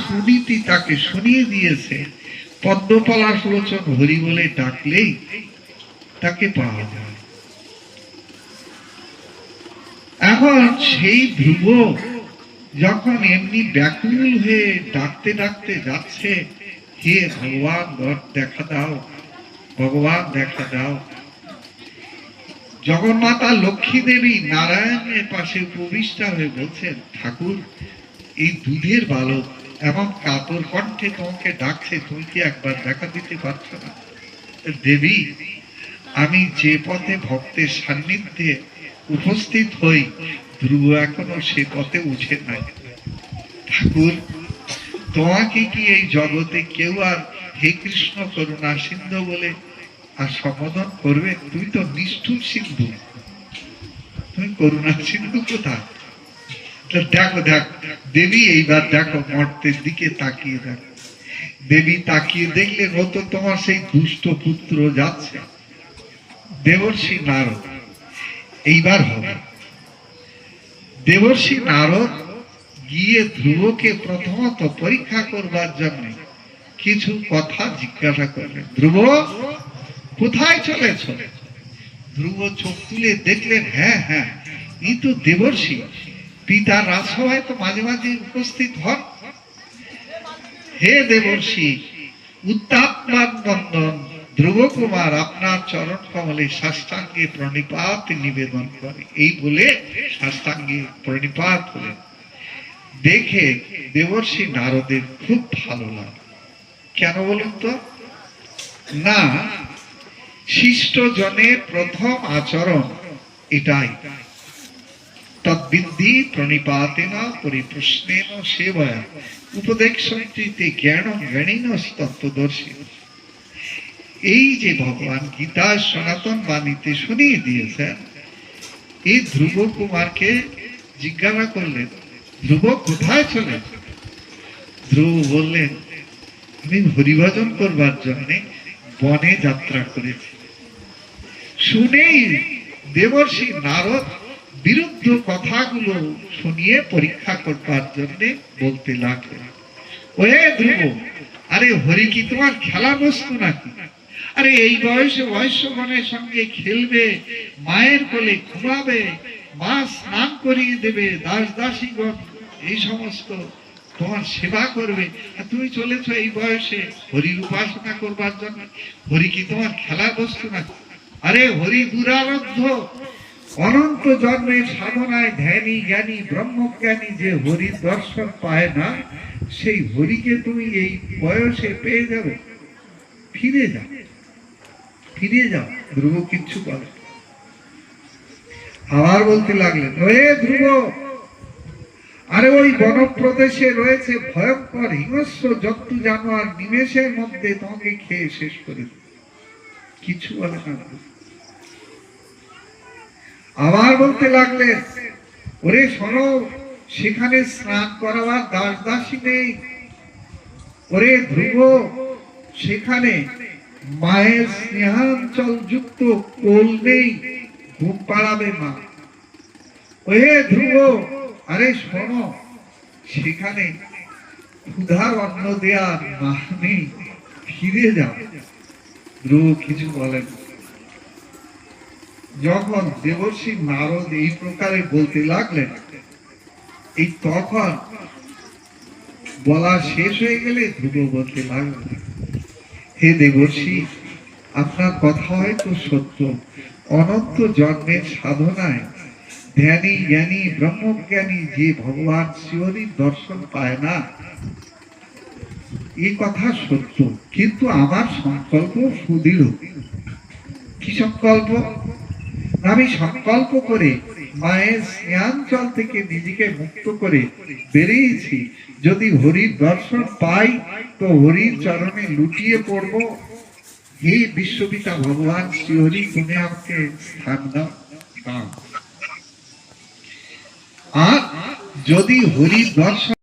সুনীতি তাকে শুনিয়ে দিয়েছে পদ্মপলাশ লোচন হরি বলে ডাকলেই তাকে পাওয়া যায়। এখন সেই ধ্রুব যখন এমনি ব্যাকুল হয়ে ডাকতে ডাকতে যাচ্ছে, হে ভগবান দেখা দাও, ভগবান দেখা দাও। জগন্মাতা লক্ষ্মী দেবী নারায়ণের পাশে উপবিষ্টা হয়ে বলছেন, ঠাকুর, এই দুধের বালক এমন কাতর কণ্ঠে তোমাকে ডাকছে তুমি কি একবার দেখা দিতে পারছ না। দেবী, আমি যে পথে ভক্তের সান্নিধ্যে উপস্থিত হই, ধ্রুব এখনও সে পথে উঠে নাই। ঠাকুর, তোমাকে কি এই জগতে কেউ আর হে কৃষ্ণ করুণা সিন্ধু বলে আর সম্বোধন করবে? তুমি তো নিষ্ঠুর সিন্ধু। তুমি করুণা সিন্ধু কোথায়? দেখো, দেখ, দেবী এইবার দেখো মর্তের দিকে তাকিয়ে দেখো। দেবী তাকিয়ে দেখলে হতো তোমার সেই দুষ্ট পুত্র যাচ্ছে। দেবর্ষি নারদ, এইবার হবে। দেবর্ষি নারদ গিয়ে ধ্রুবকে প্রথমত পরীক্ষা করবার জন্য কিছু কথা জিজ্ঞাসা করলেন। ধ্রুব, কোথায় চলেছ? ধ্রুব চোখ তুলে দেখলেন হ্যাঁ হ্যাঁ ই তো দেবর্ষি। পিতার রাজসভায় তো মাঝে মাঝে উপস্থিত হন। হে দেবর্ষি, উত্তাপমান নন্দন ধ্রুব কুমার আপনার চরণ কমলে সাষ্টাঙ্গে প্রণিপাত নিবেদন করে। এই বলে সাষ্টাঙ্গে প্রণিপাত হলেন দেখে দেবর্ষি নারদের খুব ভালো লাগে। কেন বলুন তো? না শিষ্ট জনের প্রথম আচরণ এটাই। তদ্বিদ্ধি প্রণিপাতেন পরিপ্রশ্নেন সেবয়া। উপদেশন্তিতে জ্ঞান জ্ঞানীন তত্ত্বদর্শী এই যে ভগবান গীতা সনাতন বাণীতে শুনিয়ে দিয়েছেন, এই ধ্রুব কুমারকে জিজ্ঞাসা করলেন, ধ্রুব, কোথায় চলে? ধ্রুব বললেন, আমি হরিভজন করবার জন্য বনে যাত্রা করেছি। শুনেই দেবর্ষি নারদ বিরুদ্ধ কথাগুলো শুনিয়ে পরীক্ষা করবার জন্য বলতে লাগলেন ওয়ে ধ্রুব আরে হরি কি তোমার খেলা বস্তু নাকি? আরে এই বয়সে বয়স্কগণের সঙ্গে খেলবে, মায়ের কোলে ঘুমাবে, মা স্নান করিয়ে দেবে, দাস দাসীগণ, এই সমস্ত তোমার সেবা করবে। আর তুমি চলেছ এই বয়সে হরির উপাসনা করবার জন্য। হরি কি তোমার খেলা বস্তু নাকি? আরে হরি দুরারব্ধ অনন্ত জন্মের সাধনায় ধ্যানী, জ্ঞানী, ব্রহ্মজ্ঞানী যে হরির দর্শন পায় না, সেই হরিকে তুমি এই বয়সে পেয়ে যাবে ফিরে যাও ফিরে যাও, ধ্রুব কিচ্ছু বলে আবার বলতে লাগলেন ওয়ে ধ্রুব, আরে ওই বনপ্রদেশে রয়েছে ভয়ঙ্কর হিংস্র জন্তু জানোয়ার নিমেষের মধ্যে তোমাকে খেয়ে শেষ করে। কিছু বলে না। আবার বলতে লাগলেন, ওরে শোনো, সেখানে স্নান করাবার দাস দাসী নেই। ওরে ধ্রুব, সেখানে মায়ের স্নেহাঞ্চল যুক্ত কোল নেই, ঘুম পাড়াবে মা। ওহে ধ্রুব, আরে শোনো, সেখানে ক্ষুধার অন্ন দেয়ার মা নেই। ফিরে যাও। ধ্রুব কিছু বলেন না। যখন দেবর্ষী নারদ এই প্রকারে বলতে লাগলেন, এই তখন বলা শেষ হয়ে গেলে ধ্রুব বলতে লাগলেন হে দেবর্ষী, আপনার কথা হয়তো সত্য। অনন্ত জন্মের সাধনায় ধ্যানী, জ্ঞানী, ব্রহ্মজ্ঞানী যে ভগবান শিহরির দর্শন পায় না এই কথা সত্য। কিন্তু আমার সংকল্প সুদৃঢ়। কি সংকল্প? আমি সংকল্প করে মায়ের স্নেহাঞ্চল থেকে নিজেকে মুক্ত করে বেরিয়েছি যদি হরির দর্শন পাই, তো হরির চরণে লুটিয়ে পড়ব হে বিশ্বপিতা ভগবান, শ্রীহরি, তুমি আমাকে স্থান দাও। আর যদি হরির দর্শন